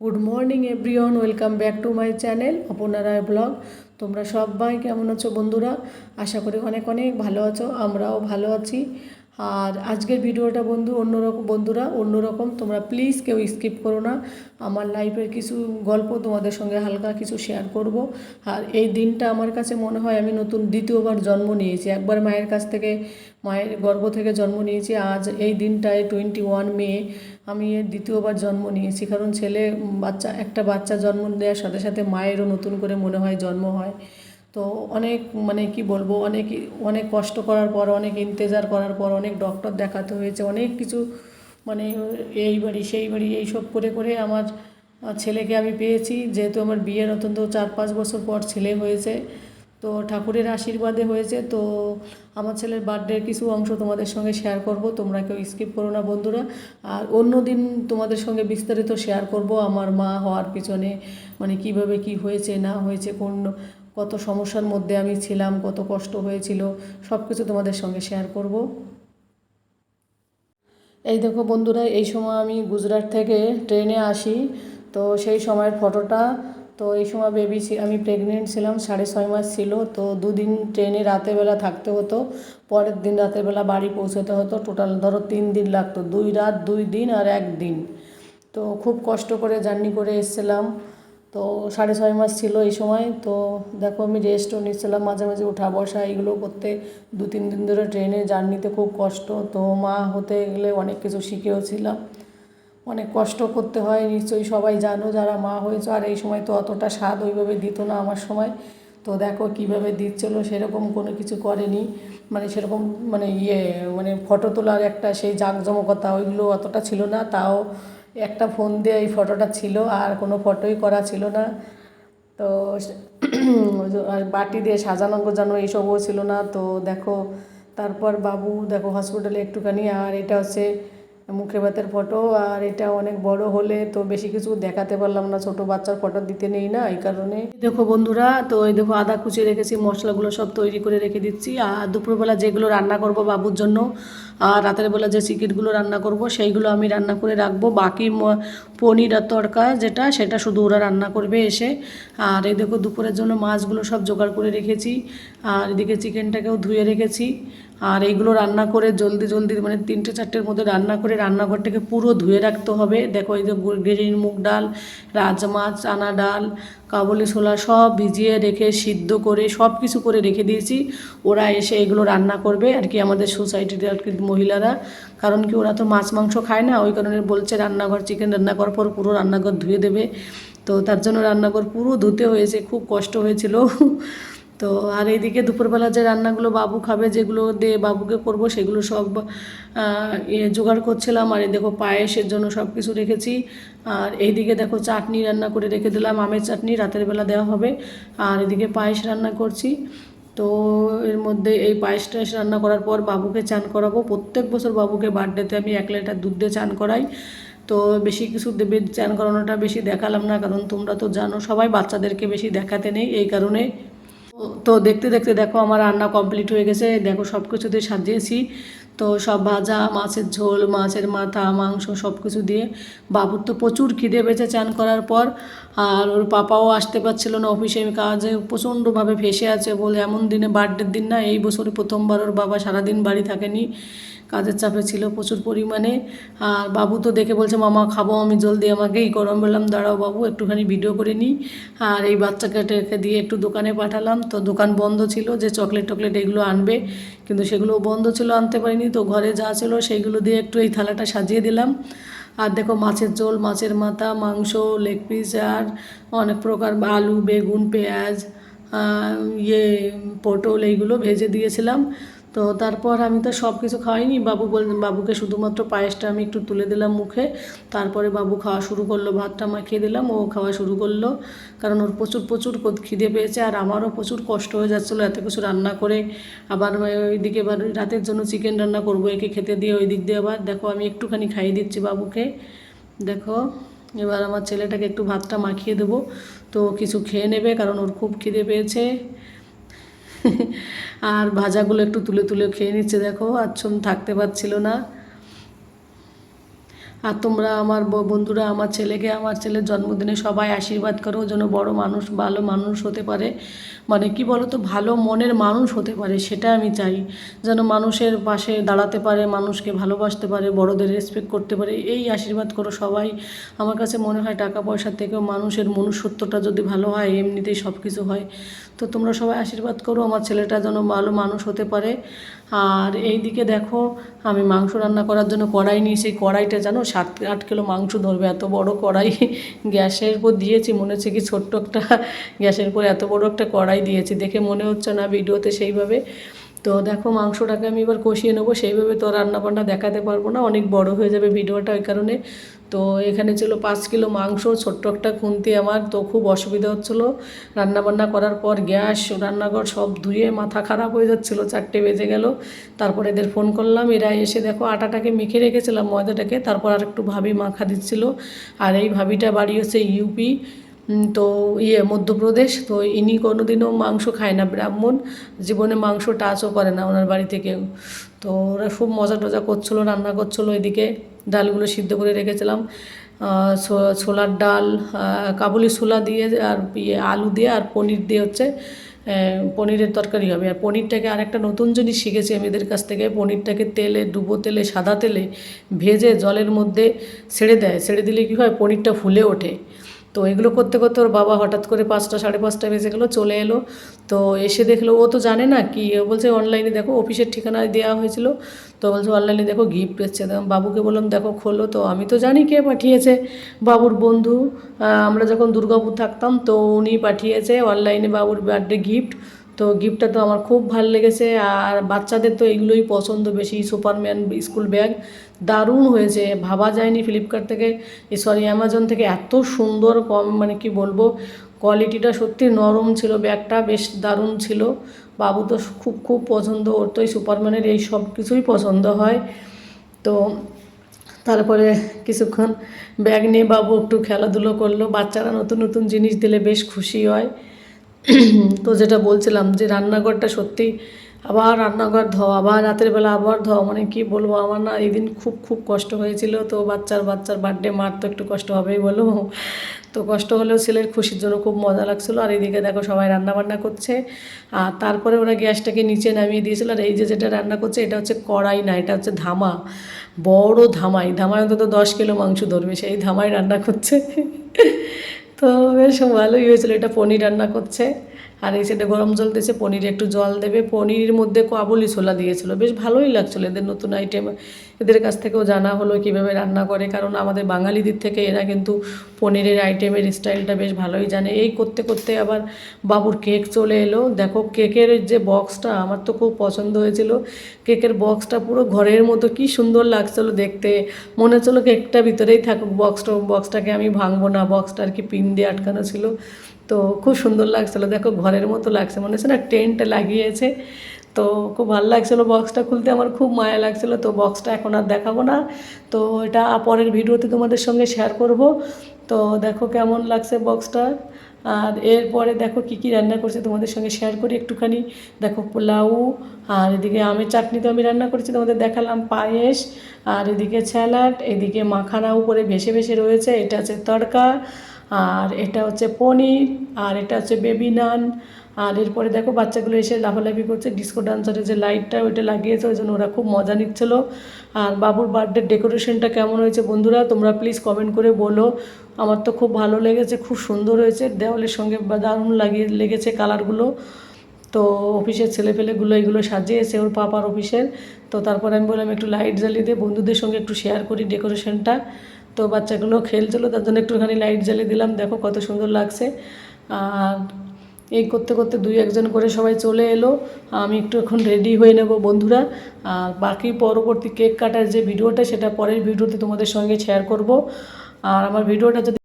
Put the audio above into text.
Good morning everyone welcome back to my channel Aparna Ray blog তোমরা সবাই কেমন আছো বন্ধুরা? আশা করি অনেক অনেক ভালো আছো, আমরাও ভালো আছি। আর আজকের ভিডিওটা বন্ধু অন্যরকম, বন্ধুরা, অন্যরকম। তোমরা প্লিজ কেউ স্কিপ করো না। আমার লাইফের কিছু গল্প তোমাদের সঙ্গে হালকা কিছু শেয়ার করব। আর এই দিনটা আমার কাছে মনে হয় আমি নতুন দ্বিতীয়বার জন্ম নিয়েছি। একবার মায়ের কাছ থেকে, মায়ের গর্ভ থেকে জন্ম নিয়েছি। আজ এই দিনটায় টোয়েন্টি ওয়ান মে আমি এর দ্বিতীয়বার জন্ম নিয়েছি। কারণ ছেলে বাচ্চা, একটা বাচ্চা জন্ম দেওয়ার সাথে সাথে মায়েরও নতুন করে মনে হয় জন্ম হয়। তো অনেক মানে কি বলব, অনেক অনেক কষ্ট করার পর, অনেক ইন্তেজার করার পর, অনেক ডক্টর দেখাতে হয়েছে, অনেক কিছু মানে এই বাড়ি সেই বাড়ি এইসব করে করে আমার ছেলেকে আমি পেয়েছি। যেহেতু আমার বিয়ের অত্যন্ত চার পাঁচ বছর পর ছেলে হয়েছে, তো ঠাকুরের আশীর্বাদে হয়েছে। তো আমার ছেলের বার্থডের কিছু অংশ তোমাদের সঙ্গে শেয়ার করব, তোমরা কেউ স্কিপ করো না বন্ধুরা। আর অন্য দিন তোমাদের সঙ্গে বিস্তারিত শেয়ার করব, আমার মা হওয়ার পিছনে মানে কীভাবে কি হয়েছে, না হয়েছে, কোন কত সমস্যার মধ্যে আমি ছিলাম, কত কষ্ট হয়েছিল সব কিছু তোমাদের সঙ্গে শেয়ার করব। এই দেখো বন্ধুরা, এই সময় আমি গুজরাট থেকে ট্রেনে আসি, তো সেই সময়ের ফটোটা, তো এই সময় বেবি আমি প্রেগনেন্ট ছিলাম, সাড়ে ছয় মাস ছিল, তো দুদিন ট্রেনে রাতেরবেলা থাকতে হতো, পরের দিন রাতেরবেলা বাড়ি পৌঁছতে হতো টোটাল ধরো তিন দিন লাগতো, দুই রাত, দুই দিন আর এক দিন। তো খুব কষ্ট করে জার্নি করে এসেছিলাম। তো সাড়ে ছয় মাস ছিল এই সময়, তো দেখো আমি রেস্টও নিচ্ছিলাম, মাঝে মাঝে উঠা বসা এগুলো করতে। দু, তিন দিন ধরে ট্রেনে জার্নিতে খুব কষ্ট, তো মা হতে গেলে অনেক কিছু শিখেও ছিলাম অনেক কষ্ট করতে হয়, নিশ্চয়ই সবাই জানো যারা মা হয়েছে, আর এই সময় তো অতটা স্বাদ ওইভাবে দিত না আমার সময়। তো দেখো কীভাবে দিচ্ছিল, সেরকম কোনো কিছু করেনি। মানে সেরকম মানে ইয়ে মানে ফটো তোলার একটা সেই জাঁকজমকতা ওইগুলো অতটা ছিল না, তাও একটা ফোন দিয়ে এই ফটোটা ছিল আর কোনো ফটোই করা ছিল না। তো আর বাটি দিয়ে সাজানো গোজানো এইসবও ছিল না। তো দেখো, তারপর বাবু দেখো হসপিটালে একটুখানি আর এটা হচ্ছে মুখে ভাতের ফটো আর এটা অনেক বড় হলে তো বেশি কিছু দেখাতে পারলাম না। ছোট বাচ্চার ফটো দিতে নেই না, এই কারণে। দেখো বন্ধুরা, তো এই দেখো আদা কুচি রেখেছি, মশলাগুলো সব তৈরি করে রেখে দিচ্ছি। আর দুপুরবেলা যেগুলো রান্না করব বাবুর জন্য, আর রাতের বেলা যে চিকেনগুলো রান্না করব, সেইগুলো আমি রান্না করে রাখব। বাকি পনির আর তড়কা যেটা, সেটা শুধু ওরা রান্না করবে এসে। আর এই দেখো দুপুরের জন্য মাছগুলো সব জোগাড় করে রেখেছি। আর এদিকে চিকেনটাকেও ধুয়ে রেখেছি। আর এইগুলো রান্না করে জলদি জলদি মানে তিনটে চারটের মধ্যে রান্না করে রান্নাঘরটাকে পুরো ধুয়ে রাখতে হবে। দেখো এই যে গেরির মুগ ডাল, রাজমা, চানা ডাল, কাবলি ছোলা সব ভিজিয়ে রেখে সিদ্ধ করে সব কিছু করে রেখে দিয়েছি। ওরা এসে এগুলো রান্না করবে আর কি আমাদের সোসাইটির আর কি মহিলারা। কারণ কি ওরা তো মাছ মাংস খায় না, ওই কারণে বলছে রান্নাঘর চিকেন রান্না করার পর পুরো রান্নাঘর ধুয়ে দেবে। তো তার জন্য রান্নাঘর পুরো ধুতে হয়েছে, খুব কষ্ট হয়েছিল। তো আর এইদিকে দুপুরবেলা যে রান্নাগুলো বাবু খাবে, যেগুলো দিয়ে বাবুকে করব, সেগুলো সব ইয়ে জোগাড় করছিলাম। আর এই দেখো পায়েসের জন্য সব কিছু রেখেছি। আর এইদিকে দেখো চাটনি রান্না করে রেখে দিলাম, আমের চাটনি, রাতের বেলা দেওয়া হবে। আর এদিকে পায়েস রান্না করছি। তো এর মধ্যে এই পায়েস টায়েস রান্না করার পর বাবুকে চান করাবো। প্রত্যেক বছর বাবুকে বার্থডেতে আমি এক লিটার দুধ দিয়ে চান করাই। তো বেশি কিছু দেবে, চান করানোটা বেশি দেখালাম না, কারণ তোমরা তো জানো, সবাই বাচ্চাদেরকে বেশি দেখাতে নেই, এই কারণে তো- দেখতে দেখতে দেখো আমার রান্না কমপ্লিট হয়ে গেছে। দেখো সব কিছু দিয়ে সাজিয়েছি। তো সব ভাজা, মাছের ঝোল, মাছের মাথা, মাংস সব কিছু দিয়ে বাবুর তো প্রচুর খিদে বেঁচে চান করার পর। আর ওর পাপাও আসতে পারছিল না অফিসে কাজে, প্রচণ্ডভাবে ফেসে আছে বলে এমন দিনে বার্থডের দিন না, এই বছরে প্রথমবার ওর বাবা সারাদিন বাড়ি থাকেনি। কাজের চাপে ছিল প্রচুর পরিমাণে। আর বাবু তো দেখে বলছে, মামা, খাব আমি, জলদি আমাকে। এই করো আমি বললাম, দাঁড়াও বাবু, একটুখানি ভিডিও করে নিই আর এই বাচ্চাকে রেখে দিয়ে একটু দোকানে পাঠালাম। তো দোকান বন্ধ ছিল, যে চকলেট টকলেট এগুলো আনবে, কিন্তু সেগুলো বন্ধ ছিল, আনতে পারিনি। তো ঘরে যা ছিল সেইগুলো দিয়ে একটু এই থালাটা সাজিয়ে দিলাম। আর দেখো, মাছের ঝোল, মাছের মাথা, মাংস লেগ পিস আর অনেক প্রকার আলু, বেগুন, পেঁয়াজ ইয়ে পটল এইগুলো ভেজে দিয়েছিলাম। তো তারপর আমি তো সব কিছু খাওয়াইনি। বাবু বল বাবুকে শুধুমাত্র পায়েসটা আমি একটু তুলে দিলাম মুখে। তারপরে বাবু খাওয়া শুরু করল, ভাতটা মাখিয়ে দিলাম, ও খাওয়া শুরু করল। কারণ ওর প্রচুর প্রচুর খিদে পেয়েছে আর আমারও প্রচুর কষ্ট হয়ে যাচ্ছিল এত কিছু রান্না করে। আবার ওইদিকে এবার রাতের জন্য চিকেন রান্না করব, একে খেতে দিয়ে ওই দিক দিয়ে আবার। দেখো, আমি একটুখানি খাইয়ে দিচ্ছি বাবুকে। দেখো, এবার আমার ছেলেটাকে একটু ভাতটা মাখিয়ে দেবো। তো কিছু খেয়ে নেবে কারণ ওর খুব খিদে পেয়েছে। আর ভাজাগুলো একটু তুলে তুলে খেয়ে নিচ্ছে দেখো, আচ্ছম থাকতে পারছিল না। আর তোমরা আমার বন্ধুরা, আমার ছেলেকে, আমার ছেলের জন্মদিনে সবাই আশীর্বাদ করো যেন বড় মানুষ, ভালো মানুষ হতে পারে। মানে কি বলো তো ভালো মনের মানুষ হতে পারে, সেটা আমি চাই। যেন মানুষের পাশে দাঁড়াতে পারে, মানুষকে ভালোবাসতে পারে, বড়দের রেসপেক্ট করতে পারে, এই আশীর্বাদ করো সবাই। আমার কাছে মনে হয় টাকা পয়সার থেকেও মানুষের মনুষ্যত্বটা যদি ভালো হয়, এমনিতেই সব কিছু হয়। তো তোমরা সবাই আশীর্বাদ করো, আমার ছেলেটা যেন ভালো মানুষ হতে পারে। আর এই দিকে দেখো, আমি মাংস রান্না করার জন্য কড়াই নিয়ে সেই কড়াইটা জানো, সাত, আট কিলো মাংস ধরবে, এত বড় কড়াই। গ্যাসের উপর দিয়েছি, মনে হচ্ছে কি ছোট্ট একটা গ্যাসের উপর এত বড় একটা কড়াই দিয়েছি। দেখে মনে হচ্ছে না ভিডিওতে সেইভাবে। তো দেখো মাংসটাকে আমি এবার কষিয়ে নেব, সেইভাবে তো রান্না বান্না দেখাতে পারব না, অনেক বড় হয়ে যাবে ভিডিওটা ওই কারণে। তো এখানে ছিল পাঁচ কিলো মাংস, ছোট্ট একটা খুন্তি আমার, তো খুব অসুবিধা হচ্ছিল। রান্নাবান্না করার পর গ্যাস, রান্নাঘর সব ধুয়ে মাথা খারাপ হয়ে যাচ্ছিল, চারটে বেজে গেল। তারপর এদের ফোন করলাম, এরা এসে দেখো আটাটাকে মেখে রেখেছিলাম ময়দাটাকে, তারপর আর একটু ভাবি মাখা দিচ্ছিল। আর এই ভাবিটা বাড়ি হচ্ছে ইউপি তো ইয়ে মধ্যপ্রদেশ, তো ইনি কোনোদিনও মাংস খায় না, ব্রাহ্মণ। জীবনে মাংস টাচও করে না ওনার বাড়ি থেকে। তো ওরা খুব মজা টজা করছিল, রান্না করছিল এদিকে। ডালগুলো সিদ্ধ করে রেখেছিলাম। ছোলার ডাল কাবুলি ছোলা দিয়ে আর ইয়ে আলু দিয়ে আর পনির দিয়ে হচ্ছে পনিরের তরকারি হবে। আর পনিরটাকে আরেকটা নতুন জিনিস শিখেছি আমি এদের কাছ থেকে। পনিরটাকে তেলে, ডুবো তেলে, সাদা তেলে ভেজে জলের মধ্যে ছেড়ে দেয়। ছেড়ে দিলে কী হয়? পনিরটা ফুলে ওঠে। তো এগুলো করতে করতে ওর বাবা হঠাৎ করে পাঁচটা, সাড়ে পাঁচটা বেজে গেলো, চলে এলো। তো এসে দেখল, ও তো জানে না কি, ও বলছে অনলাইনে দেখো, অফিসের ঠিকানায় দেওয়া হয়েছিল। তো বলছে অনলাইনে দেখো গিফট এসছে। বাবুকে বললাম, দেখো, খোলো। তো আমি তো জানি কে পাঠিয়েছে। বাবুর বন্ধু আমরা যখন দুর্গাপুর থাকতাম, তো উনি পাঠিয়েছে অনলাইনে বাবুর বার্থডে গিফট তো গিফটটা তো আমার খুব ভালো লেগেছে, আর বাচ্চাদের তো এগুলোই পছন্দ বেশি সুপারম্যান স্কুল ব্যাগ দারুণ হয়েছে, ভাবা যায়নি ফ্লিপকার্ট থেকে। সরি অ্যামাজন থেকে এত সুন্দর কম মানে কি বলব কোয়ালিটিটা সত্যি নরম ছিল ব্যাগটা বেশ দারুণ ছিল। বাবু তো খুব খুব পছন্দ, ওর তো এই সুপারম্যানের এই সব কিছুই পছন্দ হয়। তো তারপরে কিছুক্ষণ ব্যাগ নিয়ে বাবু একটু খেলাধুলো করল, বাচ্চারা নতুন নতুন জিনিস দিলে বেশ খুশি হয়। তো যেটা বলছিলাম যে রান্নাঘরটা সত্যি আবার রান্নাঘর ধোয়া, আবার রাতের বেলা আবার ধোয়া মানে কি বলব, আমার না এই দিন খুব খুব কষ্ট হয়েছিল। তো বাচ্চার বাচ্চার বার্থডে মার তো একটু কষ্ট হবেই বলো। তো কষ্ট হলেও ছেলের খুশির জন্য খুব মজা লাগছিল। আর এদিকে দেখো সবাই রান্না বান্না করছে। আর তারপরে ওরা গ্যাসটাকে নিচে নামিয়ে দিয়েছিল। আর এই যে যেটা রান্না করছে, এটা হচ্ছে কড়াই না, এটা হচ্ছে ধামা। বড় ধামাই। ধামাই অন্তত দশ কিলো মাংস ধরবে। সেই ধামাই রান্না করছে। তো বেশ ভালোই হয়েছিল এটা পনির রান্না করছে। আর এই সেটা গরম জল দিয়েছে পনিরে একটু জল দেবে। পনিরের মধ্যে কাবুলি ছোলা দিয়েছিল। বেশ ভালোই লাগছিল এদের নতুন আইটেম এদের কাছ থেকেও জানা হলো কীভাবে রান্না করে, কারণ আমাদের বাঙালিদের থেকে এরা কিন্তু পনিরের আইটেমের স্টাইলটা বেশ ভালোই জানে। এই করতে করতে আবার বাবুর কেক চলে এলো। দেখো কেকের যে বক্সটা আমার তো খুব পছন্দ হয়েছিল। কেকের বক্সটা পুরো ঘরের মতো, কি সুন্দর লাগছিল দেখতে। মনে হচ্ছিল কেকটা ভিতরেই থাকুক। বক্সটা বক্সটাকে আমি ভাঙবো না। বক্সটা আর কি পিন দিয়ে আটকানো ছিল। তো খুব সুন্দর লাগছিল। দেখো ঘরের মতো লাগছে, মনে হচ্ছে না টেন্ট লাগিয়েছে। তো খুব ভালো লাগছিল বক্সটা খুলতে, আমার খুব মায়া লাগছিল। তো বক্সটা এখন আর দেখাবো না। তো এটা পরের ভিডিওতে তোমাদের সঙ্গে শেয়ার করব। তো দেখো কেমন লাগছে বক্সটা আর এরপরে দেখো কী কী রান্না করছে তোমাদের সঙ্গে শেয়ার করি একটুখানি। দেখো পোলাও, আর এদিকে আমের চাটনি তো আমি রান্না করেছি, তোমাদের দেখালাম পায়েস, আর এদিকে স্যালাড, এদিকে মাখানা উপরে ভেসে ভেসে রয়েছে, এটা হচ্ছে তড়কা আর এটা হচ্ছে পনির, আর এটা হচ্ছে বেবি নান আর এরপরে দেখো বাচ্চাগুলো এসে লাফালাফি করছে ডিস্কো ডান্সারের যে লাইটটা ওইটা লাগিয়েছে, ওই জন্য ওরা খুব মজা নিচ্ছিল। আর বাবুর বার্থডে ডেকোরেশনটা কেমন হয়েছে বন্ধুরা, তোমরা প্লিজ কমেন্ট করে বলো। আমার তো খুব ভালো লেগেছে, খুব সুন্দর হয়েছে, দেওয়ালের সঙ্গে দারুণ লাগিয়ে, লেগেছে কালারগুলো তো অফিসের ছেলেপেলেগুলো এগুলো সাজিয়েছে, ওর পাপার অফিসের। তো তারপরে আমি বললাম একটু লাইট জ্বালিয়ে দিয়ে বন্ধুদের সঙ্গে একটু শেয়ার করি ডেকোরেশনটা তো বাচ্চাগুলো খেলছিলো, তার জন্য একটুখানি লাইট জ্বালিয়ে দিলাম। দেখো কত সুন্দর লাগছে। আর এই করতে করতে দুই একজন করে সবাই চলে এলো। আমি একটু এখন রেডি হয়ে নেব, বন্ধুরা। আর বাকি পরবর্তী কেক কাটার যে ভিডিওটা সেটা পরের ভিডিওতে তোমাদের সঙ্গে শেয়ার করব। আর আমার ভিডিওটা যদি